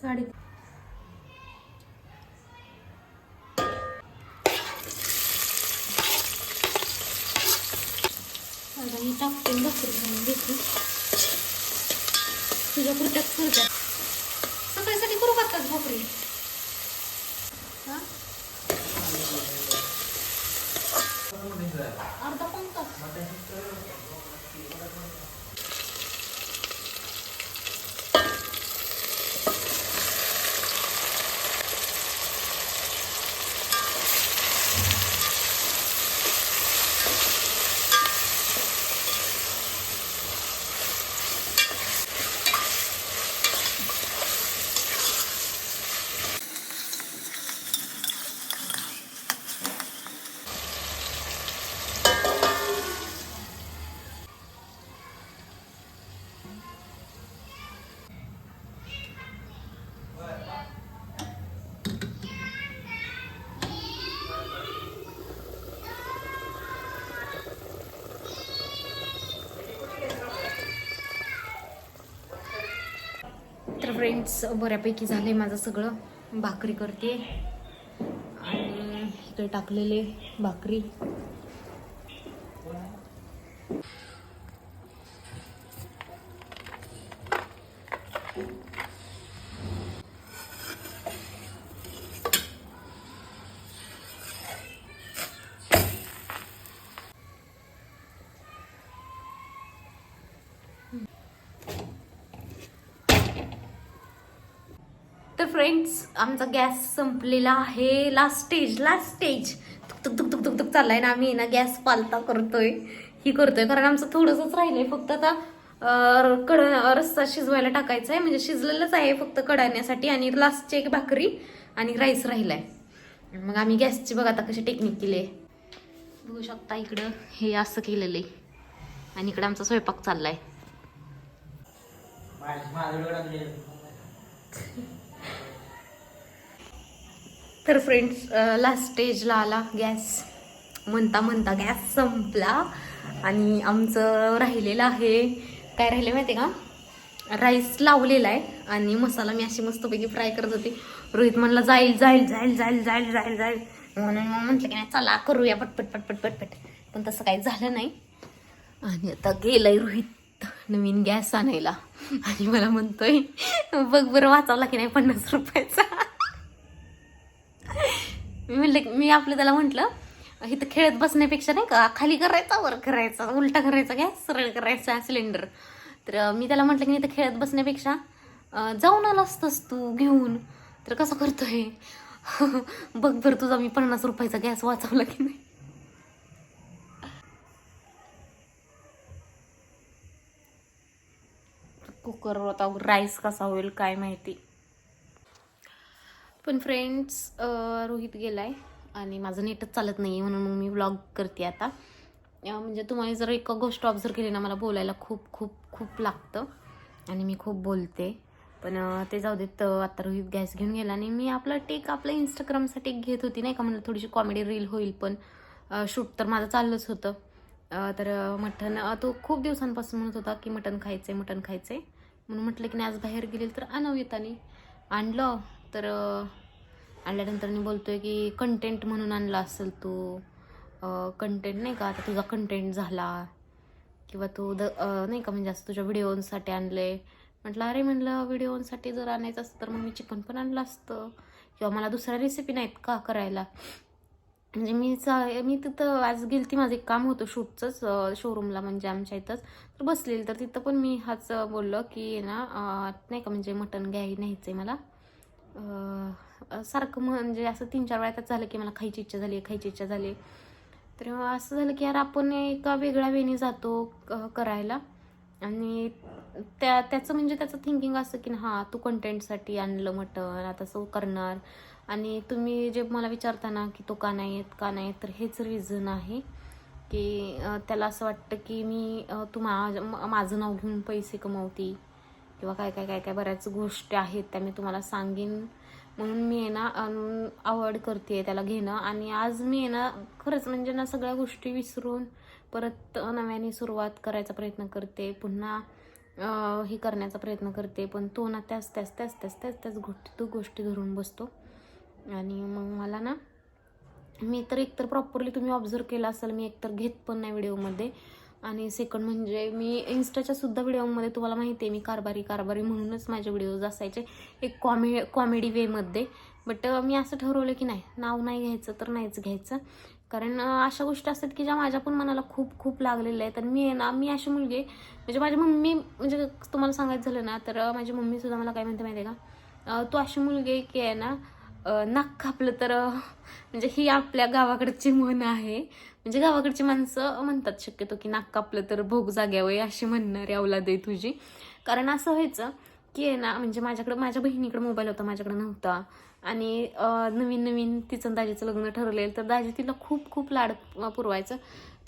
साडे. आता मी टाकते आणि भाकरी बनवून घेते. तुझ्या पुरत्यात पुरत्या सकाळीसाठी करू करतात भाकरी हा? अर्धा पाऊण तर फ्रेंड्स बऱ्यापैकी झालं आहे माझं सगळं. भाकरी करते. आणि इकडे टाकलेले भाकरी. फ्रेंड्स आमचा गॅस संपलेला आहे. लास्ट स्टेज लास्ट स्टेज तुक तुक तुक तुक तुक चाललाय ना आम्ही ना गॅस पालता करतोय. ही करतोय कारण आमचं थोडंसंच राहिलंय. फक्त आता कड रस्सा शिजवायला टाकायचा आहे म्हणजे शिजलेलंच आहे फक्त कडाण्यासाठी आणि लास्टची एक भाकरी आणि राईस राहिलाय. मग आम्ही गॅसची बघा आता कशी टेक्निक केली आहे बघू शकता इकडं हे असं केलेलं आहे आणि इकडं आमचा स्वयंपाक चाललाय. तर फ्रेंड्स लास्ट स्टेजला आला गॅस म्हणता म्हणता गॅस संपला आणि आमचं राहिलेलं आहे काय राहिलं माहिती का? राईस लावलेला आहे आणि मसाला मी अशी मस्तपैकी फ्राय करत होती. रोहित म्हणला जाईल जाईल जाईल जाईल जाईल जाईल जाईल. म्हणून मग म्हटलं की नाही चला करूया पटपट पटपट पटपट. पण तसं काही झालं नाही. आणि आता गेलाय रोहित नवीन गॅस आणायला. आणि मला म्हणतोय बघ बरं वाचावला की नाही पन्नास रुपयाचा. मी म्हणलं की- मी आपलं त्याला म्हटलं इथं खेळत बसण्यापेक्षा नाही का खाली करायचा वर करायचा उलटा करायचा गॅस सरळ करायचा सिलेंडर. तर मी त्याला म्हटलं की इथं खेळत बसण्यापेक्षा जाऊन आला असतंस तू घेऊन. तर कसं करतोय? बघ बरं तुझा मी पन्नास रुपयाचा गॅस वाचवला की नाही. कुकर आता राईस कसा होईल काय माहिती. पण फ्रेंड्स रोहित गेलाय आणि माझं नेटच चालत नाही म्हणून मग मी व्लॉग करते आता. म्हणजे तुम्हाला जर एक गोष्ट ऑब्झर्व केली ना मला बोलायला खूप खूप खूप लागतं आणि मी खूप बोलते. पण ते जाऊ देत आता रोहित गॅस घेऊन गेला आणि मी आपला टेक आपल्या इंस्टाग्रामसाठी घेत होती नाही का? म्हणलं थोडीशी कॉमेडी रील होईल पण शूट तर माझं चाललंच होतं. तर मटण तो खूप दिवसांपासून म्हणत होता की मटण खायचंय मटण आहे म्हणून म्हटलं की नाही आज बाहेर गेले तर आणव येतानी. आणलं. तर आणल्यानंतर मी बोलतो आहे की कंटेंट म्हणून आणला असेल तू. कंटेंट नाही का? आता तुझा कंटेंट झाला. किंवा तू द नाही का म्हणजे असं तुझ्या व्हिडिओसाठी आणले. म्हटलं अरे म्हणलं व्हिडिओसाठी जर आणायचं असतं तर मग मी चिकन पण आणलं असतं. किंवा मला दुसऱ्या रेसिपी नाहीत का करायला? म्हणजे मी चा- मी तिथं आज गेलती माझं एक काम होतं शूटचंच शोरूमला म्हणजे आमच्या इथंच. तर बसलेली तर तिथं पण मी हाच बोललो की ना नाही का म्हणजे मटण घ्याय न्यायचं आहे मला. सारखं म्हणजे असं तीन चार वेळा झालं की मला खायची इच्छा झाली खायची इच्छा झाली. तर असं झालं की यार आपण एका वेगळ्या वेने जातो क- करायला. आणि त्या त्याचं म्हणजे त्याचं थिंकिंग असं की हां तू कंटेंटसाठी आणलं मटण आता सो करणार. आणि तुम्ही जे मला विचारता ना की तो का नाही येत का नाही तर हेच रिझन आहे की त्याला असं वाटतं की मी तू माझं मा- माझं नाव घेऊन पैसे कमवती. किंवा काय काय काय काय बऱ्याच गोष्टी आहेत त्या मी तुम्हाला सांगेन. म्हणून मी आहे ना आवड करते त्याला घेणं. आणि आज मी आहे ना खरंच म्हणजे ना सगळ्या गोष्टी विसरून परत नव्याने सुरुवात करायचा प्रयत्न करते. पुन्हा हे करण्याचा प्रयत्न करते. पण तो ना त्याच त्याच त्याच त्याच त्याच त्याच गोष्टी तो गोष्टी धरून बसतो. आणि मग मला ना मी तर एकतर प्रॉपरली तुम्ही ऑब्झर्व केलं असेल मी एकतर घेत पण नाही व्हिडिओमध्ये आणि सेकंड म्हणजे मी इन्स्टाच्या सुद्धा व्हिडिओमध्ये तुम्हाला माहिती आहे मी कारभारी कारभारी म्हणूनच माझे व्हिडिओज असायचे एक कॉमे कॉमेडी वेमध्ये बट मी असं ठरवलं की नाही नाव नाही घ्यायचं तर नाहीच घ्यायचं. कारण अशा गोष्टी असतात की ज्या माझ्या पण मनाला खूप खूप लागलेल्या आहेत. आणि मी आहे ना मी अशी मुलगी म्हणजे माझी मम्मी म्हणजे तुम्हाला सांगायचं झालं ना तर माझी मम्मीसुद्धा मला काय म्हणते माहिती आहे का? तू अशी मुलगी आहे की आहे ना नाक कापलं तर म्हणजे ही आपल्या गावाकडची म्हण आहे. म्हणजे गावाकडची माणसं म्हणतात शक्यतो की नाक कापलं तर भोग जाग्यावय अशी म्हणणारी अवलाद आहे तुझी. कारण असं व्हायचं की आहे ना म्हणजे माझ्याकडं माझ्या बहिणीकडे मोबाईल होता माझ्याकडे नव्हता. आणि नवीन नवीन तिचं दाजीचं लग्न ठरलेलं तर दाजी तिला खूप खूप लाड पुरवायचं.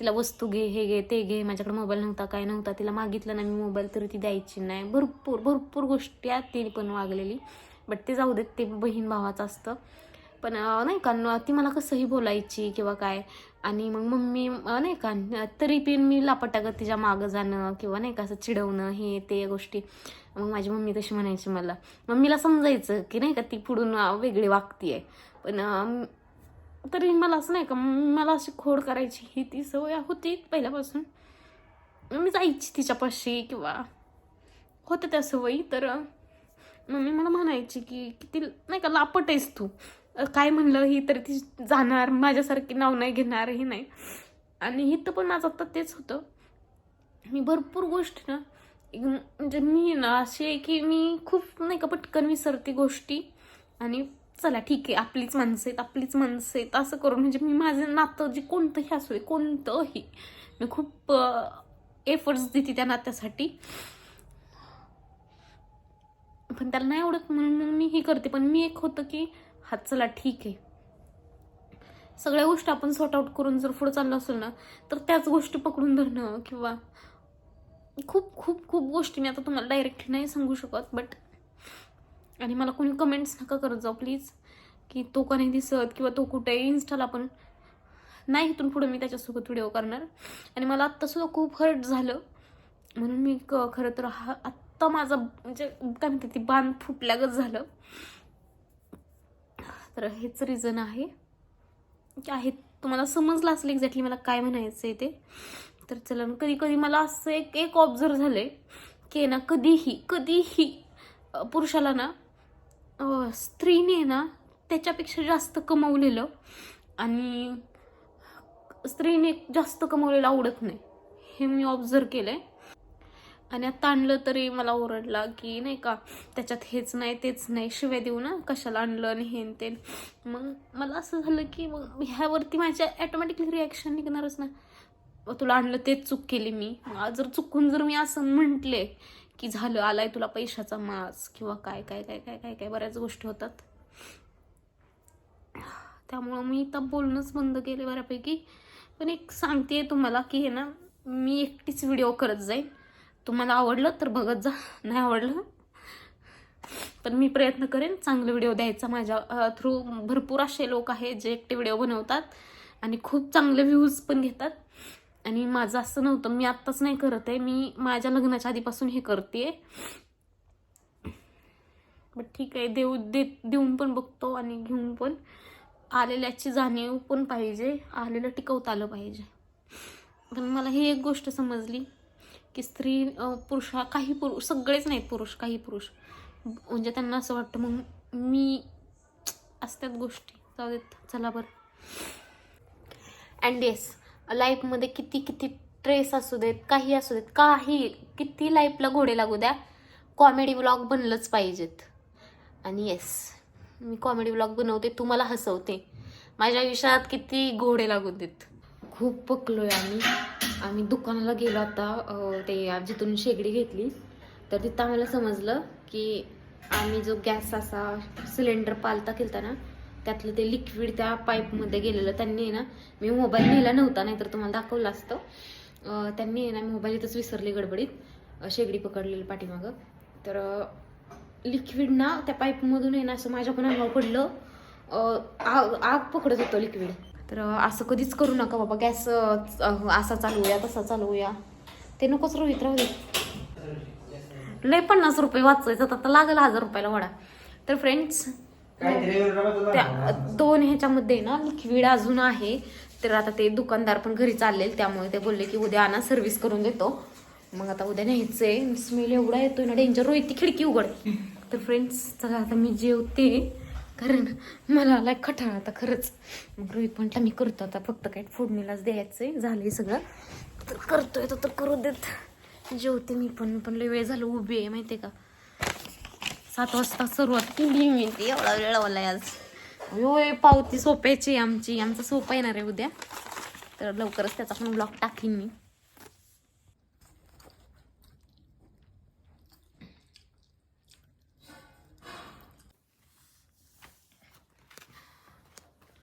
तिला वस्तू घे हे घे ते घे माझ्याकडे मोबाईल नव्हता काय नव्हता. तिला मागितलं ना मी मोबाईल तरी ती द्यायची नाही. भरपूर भरपूर गोष्टी आहेत तिने पण वागलेली. बट ते जाऊ देत ते बहीण भावाचं असतं. पण नाही का न- ती मला कसंही बोलायची किंवा काय. आणि मग मम्मी नाही का तरी पण मी लापटागत तिच्या मागं जाणं किंवा नाही का असं चिडवणं हे ते गोष्टी. मग माझी मम्मी तशी म्हणायची मला. मम्मीला समजायचं की नाही का ती पुढून अं, वेगळी वागतीये. पण तरी मला असं नाही का मला अशी खोड करायची ही ती सवय होती पहिल्यापासून. मी जायची तिच्यापाशी किंवा होत्या त्या सवयी तर मम्मी मला म्हणायची की किती नाही का लापट आहेस तू. काय म्हणलं ही तरी ती जाणार माझ्यासारखी नाव नाही घेणार हे नाही. आणि इथं पण माझं आता तेच होतं. मी भरपूर गोष्टी ना म्हणजे मी ना अशी आहे की मी खूप नाही का पटकन विसरते गोष्टी. आणि चला ठीक आहे आपलीच माणसं आहेत आपलीच माणसं आहेत असं करून म्हणजे मी माझं नातं जे कोणतंही असू दे कोणतंही. मी खूप एफर्ट्स देते त्या नात्यासाठी. पण त्याला नाही आवडत म्हणून मग मी हे करते. पण मी एक होतं की हा चला ठीक आहे. सगळ्या गोष्टी आपण सॉर्ट आउट करून जर पुढे चाललो असेल ना तर त्याच गोष्टी पकडून धरणं किंवा खूप खूप खूप गोष्टी मी आता तुम्हाला डायरेक्टली नाही सांगू शकत बट आणि मला कोणी कमेंट्स नका करत जाऊ प्लीज की तो का नाही दिसत किंवा तो कुठे इन्स्टाला पण नाही इथून पुढे मी त्याच्यासोबत व्हिडिओ करणार. आणि मला आत्तासुद्धा खूप हर्ट झालं. म्हणून मी क- खरं तर हा आत्ता माझा म्हणजे काय म्हणते ती बांध फुटल्यागत झालं. तर हेच रिझन आहे. की आहे तुम्हाला समजलं असेल एक्झॅक्टली मला काय म्हणायचं आहे ते. तर चला कधी कधी मला असं एक एक ऑब्झर्व आहे की ना कधीही कधीही पुरुषाला ना स्त्रीने ना त्याच्यापेक्षा जास्त कमवलेलं आणि स्त्रीने जास्त कमवलेलं आवडत नाही. हे मी ऑब्झर्व आहे आणि आता आणलं तरी मला ओरडला की नाही का त्याच्यात हेच नाही तेच नाही शिव्या देऊ ना कशाला आणलं आणि हे ते. मग मला असं झालं की मग ह्यावरती माझ्या ॲटोमॅटिकली रिॲक्शन निघणारच ना. तुला आणलं तेच चूक केली मी. मग जर चुकून जर मी असं म्हटले की झालं आलाय तुला पैशाचा मास किंवा काय काय काय काय काय काय बऱ्याच गोष्टी होतात. त्यामुळं मी तर बोलणंच बंद केले बऱ्यापैकी. पण एक सांगते तुम्हाला की हे ना मी एकटीच व्हिडिओ करत जाईन. तुम्हाला आवडलं तर बघत जा. नाही आवडलं पण मी प्रयत्न करेन चांगले व्हिडिओ द्यायचा. माझ्या थ्रू भरपूर असे लोक आहेत जे एकटे व्हिडिओ बनवतात आणि खूप चांगले व्ह्यूज पण घेतात. आणि माझं असं नव्हतं मी आत्ताच नाही करत आहे. मी माझ्या लग्नाच्या आधीपासून हे करते बट ठीक आहे देऊ दे देऊन पण बघतो आणि घेऊन पण. आलेल्याची जाणीव पण पाहिजे आलेलं टिकवता आलं पाहिजे. पण मला ही एक गोष्ट समजली. की स्त्री पुरुष हा काही पुरुष सगळेच नाहीत पुरुष काही पुरुष. म्हणजे त्यांना असं वाटतं मग मी असतात गोष्टी. जाऊ देत चला बरं. अँड येस लाईफमध्ये किती किती ट्रेस असू देत काही असू देत काही किती लाईफला घोडे लागू द्या कॉमेडी ब्लॉग बनलंच पाहिजेत. आणि येस मी कॉमेडी ब्लॉग बनवते तुम्हाला हसवते. माझ्या आयुष्यात किती घोडे लागू देत. खूप पकलोय आम्ही. आम्ही दुकानाला गेलो आता ते जिथून शेगडी घेतली. तर तिथं आम्हाला समजलं की आम्ही जो गॅस असा सिलेंडर पालता केलता ना त्यातलं ते लिक्विड त्या पाईपमध्ये गेलेलं. त्यांनी ना मी मोबाईल नेला नव्हता नाहीतर तुम्हाला दाखवलं असतं. त्यांनी ना मोबाईल इथंच विसरली गडबडीत. शेगडी पकडलेली पाठीमागं. तर लिक्विड ना त्या पाईपमधून आहे ना असं माझ्या पण अंगावर पडलं आग आग पकडत होतं लिक्विड. तर असं कधीच करू नका बाबा. गॅस असा चालवूया तसा चालवूया ते नकोच रोहित राहू दे लय पन्नास रुपये वाचायचं तर आता लागेल हजार रुपयाला वडा. तर फ्रेंड्स त्या. दोन ह्याच्यामध्ये ना लिक्विड अजून आहे. तर आता ते दुकानदार पण घरी चाललेल त्यामुळे ते बोलले की उद्या आणा सर्व्हिस करून देतो. मग आता उद्या न्यायचंय. स्मेल एवढा येतोय ना डेंजर रोहित ती खिडकी उघड. तर फ्रेंड्स चला आता मी जेवते. कारण मला आलाय खटाळा आता खरंच. मग रोहित म्हटलं मी करतो आता फक्त काय फोडणीलाच द्यायचंय झालंय सगळं. तर करतोय तर करू देत. जेवते मी पण पण लय वेळ झालं उभी आहे माहितीये का? सात वाजता सुरुवात केली मी. ती एवढा वेळ लावलाय आज. होय पावती सोप्याची आमची. आमचा सोपा येणार आहे उद्या. तर लवकरच त्याचा पण ब्लॉग टाकीन मी.